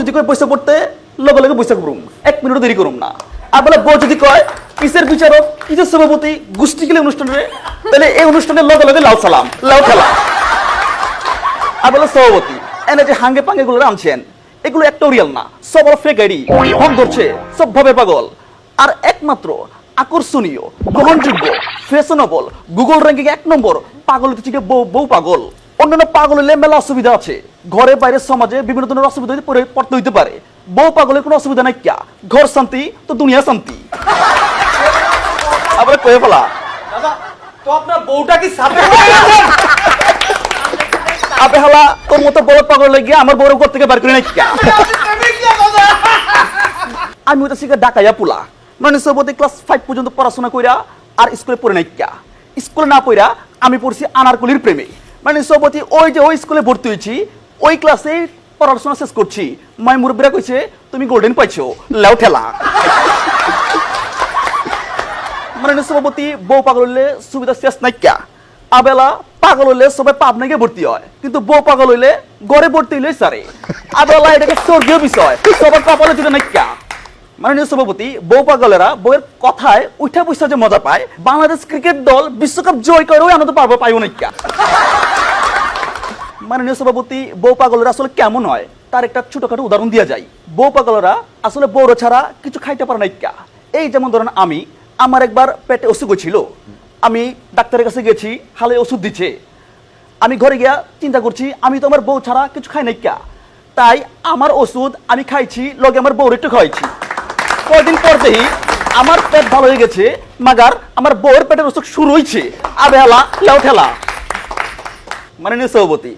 যদি কয় পয়সা পড়তে, লগে লগে পয়সা করুম এক মিনিটও দেরি করুম না। আর বলে বউ যদি কয় কিসের বিচারক কিসের সভাপতি, গোষ্ঠী গেলে অনুষ্ঠানে তাহলে এই অনুষ্ঠানের লগে লগে লাউ সালাম, লাউ খেলা। আর সভাপতি, এনে যে হাঙ্গে পাঙ্গে গুলো আনছেন, এগুলো একটা রিয়াল না। সব ফেক আইডি ভোগ ধরছে, সব ভাবে পাগল। আর একমাত্র আকর্ষণীয়, গ্রহণযোগ্য ফ্যাশনেবল গুগল র্যাঙ্কিং এক নম্বর, পাগল হচ্ছে কি বউ বউ পাগল। অন্যান্য পাগল হলে মেলা অসুবিধা আছে। ঘরে বাইরে সমাজে বিভিন্ন ধরনের অসুবিধা পড়তে হইতে পারে। বউ পাগলের কোনো অসুবিধা নাই কিয়া? ঘর শান্তি তো দুনিয়া শান্তি। আবার কয়ে ফেলা। দাদা তো আপনার বউটা কি সাথে আবে হালা তোর মতো বড় পাগল লাগিয়ে আমার বড় ঘর থেকে বার করে নাই কিয়া? আমি ওটা শিখে ডাকাইয়া পুলা। মানে সবতে ক্লাস ফাইভ পর্যন্ত পড়াশোনা কইরা আর স্কুলে পড়ে নাই কিয়া? স্কুলে না পড়া আমি পড়ছি আনারকলির প্রেমে। মানে সবতি ওই যে ওই স্কুলে ভর্তি হয়েছি, ওই ক্লাসে পড়াশোনা শেষ করছি। মাই মুরব্বীরা কইছে, তুমি গোল্ডেন পাইছো, লেও ঠেলা। মানে সভাপতি বউ পাগল হইলে সুবিধা শেষ আবেলা পাগল হইলে সবাই ভর্তি হয়। কিন্তু বউ পাগল হইলে গড়ে ভর্তি হইলে সারে। আবেলা এটাকে স্বর্গীয় বিষয়, সবার কপালে জুড়ে নাই কিয়া। মাননীয় সভাপতি, বউ পাগলেরা বউয়ের কথায় উঠা পয়সা যে মজা পায়, বাংলাদেশ ক্রিকেট দল বিশ্বকাপ জয় করেও আনন্দ পারব পাইব না কিয়া। মাননীয় সভাপতি বউ পাগলেরা আসলে কেমন হয়? তার একটা ছোটখাটো উদাহরণ দেওয়া যায় বউ পাগলেরা আসলে বউর ছাড়া কিছু খাইতে পারে না এই যেমন ধরেন আমি, আমার একবার পেটে অসুখ ছিল আমি ডাক্তারের কাছে গেছি, হালে ওষুধ দিচ্ছে আমি ঘরে গিয়া চিন্তা করছি, আমি তো আমার বউ ছাড়া কিছু খাই নাই কিয়া তাই আমার ওষুধ আমি খাইছি, লগে আমার বউর একটু খাইছি কয়দিন পর দেখি আমার পেট ভালো হয়ে গেছে, মাগার আমার বউয়ের পেটের অসুখ শুরু হয়েছে আবে হেলা, লেও ঠেলা। মানে নিয়ে সভাপতি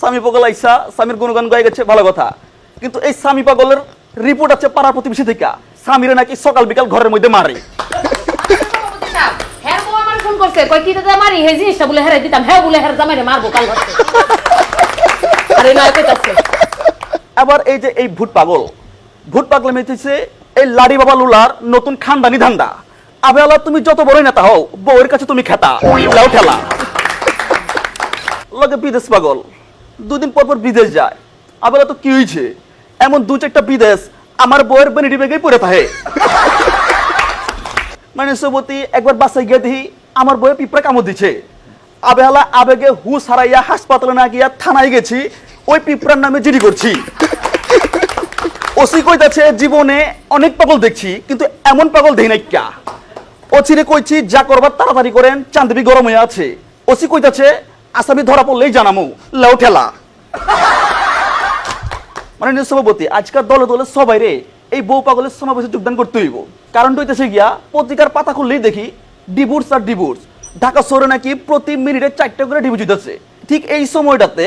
স্বামী পাগল আইসা স্বামীর গুণগান গায়ে গেছে ভালো কথা। কিন্তু এই স্বামী পাগলের রিপোর্ট আছে পাড়ার প্রতিবেশী থেকে। স্বামীরা নাকি সকাল বিকাল ঘরের মধ্যে মারে। হ্যাঁ বউ আমার ফোন করছে। কই কি দাদা মারি? এই জিনিসটা বলে হেরাই দিতাম। হ্যাঁ বলে হেরা জামাইরে মারবো কাল আরে নয় কইতাছে আবার এই যে এই ভূত পাগল ভূত পাগল মেতেছে এই লাড়ি বাবা লুলার নতুন খানদানি ধান্দা আবেলা তুমি যত বড় নেতা হও বউয়ের কাছে তুমি খেতা। লাউ ঠেলা। লগে বিদেশ পাগল। দুদিন পর পর বিদেশ যায়। আবেলা তো কি হয়েছে? এমন দু চারটা বিদেশ আমার বউয়ের বেনিটি বেগেই পড়ে থাকে। মানে সবতি একবার বাসায় গিয়ে দেখি আমার বউয়ে পিঁপড়া কামড় দিচ্ছে আবেলা আবেগে হুশ হারাইয়া হাসপাতালে না গিয়া থানায় গেছি, ওই পিঁপড়ার নামে জিডি করছি। ওসি কইতাছে, জীবনে অনেক পাগল দেখছি, কিন্তু এমন পাগল দেই নাই ক্যা ওচিরে কইছি, যা করবার তাড়াতাড়ি করেন চান্দবি গরম হয়ে আছে। ওসি কইতাছে আসামি ধরা পড়লেই জানামু, লাউ ঠেলা। মানে সভাপতি আজকাল দলে দলে সবাই রে, এই বউ পাগলের সমাবেশে যোগদান করতে হইব। কারণ হইতেছে গিয়া, পত্রিকার পাতা খুললেই দেখি ডিভোর্স আর ডিভোর্স ঢাকা শহরে নাকি প্রতি মিনিটে চারটা করে ডিভোর্স হইতেছে। ঠিক এই সময়টাতে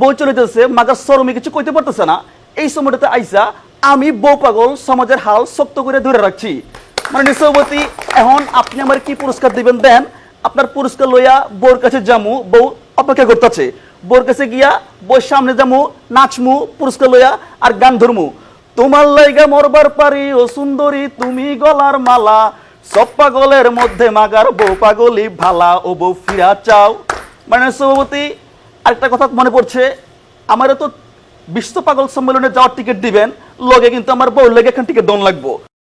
বই চলিতেছে মাগার শরমে কিছু কইতে পারতেছে না। এই সময়টাতে আইসা, আমি বউ পাগল, সমাজের হাল শক্ত করে ধরে রাখছি। মানে সভাপতি, এখন আপনি আমার কি পুরস্কার দিবেন দেন? আপনার পুরস্কার লইয়া বউর কাছে যামু, বউ অপেক্ষা করতেছে। বোর কাছে গিয়া বই সামনে যামু, নাচমু, পুরস্কার লইয়া আর গান ধরমু। তোমার লাইগা মরবার পারি, ও সুন্দরী, তুমি গলার মালা। সব পাগলের মধ্যে মাগার বউ পাগলি ভালা, ও বউ ফিরা চাও। মানে সভাপতি, আরেকটা কথা মনে পড়ছে আমারও তো বিশ্ব পাগল সম্মেলনে যাওয়ার টিকিট দিবেন, লগে কিন্তু আমার বউ লেগে এখন টিকিট দন লাগবো।